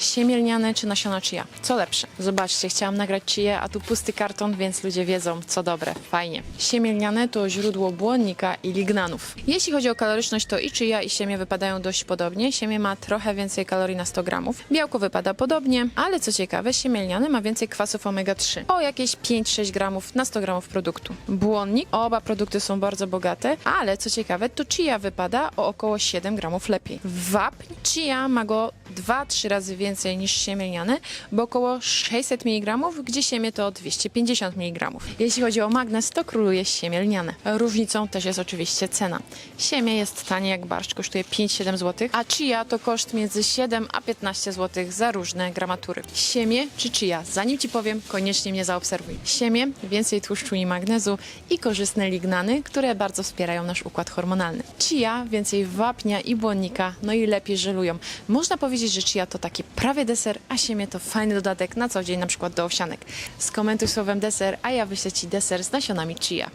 Siemię lniane czy nasiona chia? Co lepsze? Zobaczcie, chciałam nagrać chię, a tu pusty karton, więc ludzie wiedzą, co dobre. Fajnie. Siemię lniane to źródło błonnika i lignanów. Jeśli chodzi o kaloryczność, to i chia i siemię wypadają dość podobnie. Siemię ma trochę więcej kalorii na 100 gramów. Białko wypada podobnie, ale co ciekawe, siemię lniane ma więcej kwasów omega-3. O jakieś 5-6 gramów na 100 gramów produktu. Błonnik, oba produkty są bardzo bogate, ale co ciekawe, to chia wypada o około 7 gramów lepiej. Wapń chia ma go 2-3 razy więcej niż siemię lniane, bo około 600 mg, gdzie siemię to 250 mg. Jeśli chodzi o magnez, to króluje siemię lniane. Różnicą też jest oczywiście cena. Siemię jest tanie jak barszcz, kosztuje 5-7 zł, a chia to koszt między 7 a 15 zł za różne gramatury. Siemię czy chia? Zanim Ci powiem, koniecznie mnie zaobserwuj. Siemię, więcej tłuszczu i magnezu i korzystne lignany, które bardzo wspierają nasz układ hormonalny. Chia, więcej wapnia i błonnika, no i lepiej żelują. Można powiedzieć, że chia to taki prawie deser, a siemię to fajny dodatek na co dzień, na przykład do owsianek. Skomentuj słowem deser, a ja wyślę Ci deser z nasionami chia.